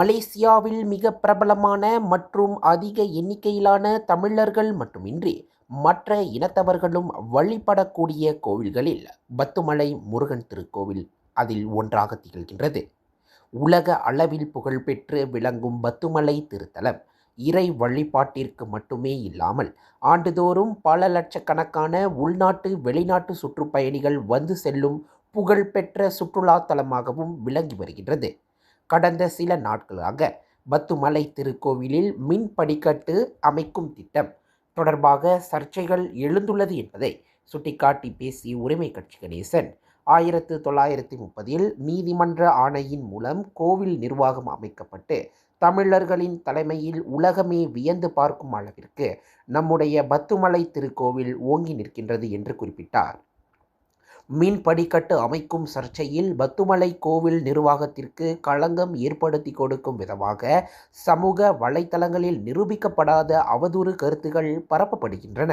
மலேசியாவில் மிக பிரபலமான மற்றும் அதிக எண்ணிக்கையிலான தமிழர்கள் மட்டுமின்றி மற்ற இனத்தவர்களும் வழிபடக்கூடிய கோவில்களில் பத்துமலை முருகன் திருக்கோவில் அதில் ஒன்றாக திகழ்கின்றது. உலக அளவில் புகழ்பெற்று விளங்கும் பத்துமலை திருத்தலம் இறை வழிபாட்டிற்கு மட்டுமே இல்லாமல் ஆண்டுதோறும் பல லட்சக்கணக்கான உள்நாட்டு வெளிநாட்டு சுற்றுப்பயணிகள் வந்து செல்லும் புகழ்பெற்ற சுற்றுலா தலமாகவும் விளங்கி வருகின்றது. கடந்த சில நாட்களாக பத்துமலை திருக்கோவிலில் மின் படிக்கட்டு அமைக்கும் திட்டம் தொடர்பாக சர்ச்சைகள் எழுந்துள்ளது என்பதை சுட்டிக்காட்டி பேசிய உரிமை கட்சி கணேசன் ஆயிரத்து தொள்ளாயிரத்தி முப்பதில் நீதிமன்ற ஆணையின் மூலம் கோவில் நிர்வாகம் அமைக்கப்பட்டு தமிழர்களின் தலைமையில் உலகமே வியந்து பார்க்கும் அளவிற்கு நம்முடைய பத்துமலை திருக்கோவில் ஓங்கி நிற்கின்றது என்று குறிப்பிட்டார். மின்படிக்கட்டு அமைக்கும் சர்ச்சையில் பத்துமலை கோவில் நிர்வாகத்திற்கு களங்கம் ஏற்படுத்தி கொடுக்கும் விதமாக சமூக வலைத்தளங்களில் நிரூபிக்கப்படாத அவதூறு கருத்துகள் பரப்பப்படுகின்றன.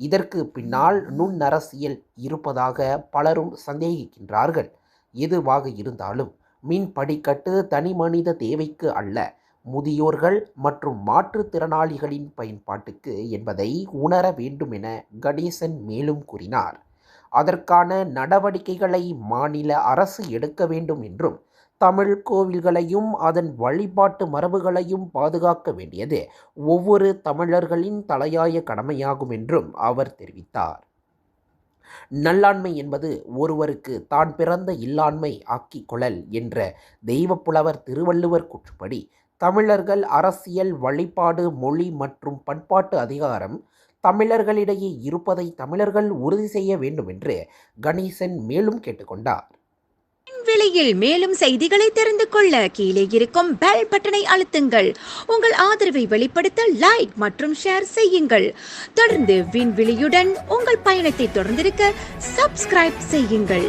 இதற்கு பின்னால் நுண்ணரசியல் இருப்பதாக பலரும் சந்தேகிக்கின்றார்கள். எதுவாக இருந்தாலும் மின் படிக்கட்டு தனி மனித தேவைக்கு அல்ல. முதியோர்கள் மற்றும் மாற்றுத்திறனாளிகளின் பயன்பாட்டுக்கு என்பதை உணர வேண்டும் என கணேசன் மேலும் கூறினார். அதற்கான நடவடிக்கைகளை மாநில அரசு எடுக்க வேண்டும் என்றும் தமிழ் கோவில்களையும் அதன் வழிபாட்டு மரபுகளையும் பாதுகாக்க வேண்டியது ஒவ்வொரு தமிழர்களின் தலையாய கடமையாகும் என்றும் அவர் தெரிவித்தார். நல்லாண்மை என்பது ஒருவருக்கு தான் பிறந்த இல்லாண்மை ஆக்கி கொள்ளல் என்ற தெய்வப்புலவர் திருவள்ளுவர் கூற்றுப்படி தமிழர்கள் அரசியல் வழிபாடு மொழி மற்றும் பண்பாட்டு அதிகாரம் தமிழர்களிடையே இருப்பதை தமிழர்கள் உறுதி செய்ய வேண்டும் என்று கணேசன் மேலும் கேட்டுக்கொண்டார். விலையில் மேலும் செய்திகளை தெரிந்து கொள்ள கீழே இருக்கும் பெல் பட்டனை அழுத்துங்கள். உங்கள் ஆதரவை வெளிப்படுத்த லைக் மற்றும் ஷேர் செய்யுங்கள். தொடர்ந்து விண்வெளியுடன் உங்கள் பயணத்தை தொடர்ந்திருக்க சப்ஸ்கிரைப் செய்யுங்கள்.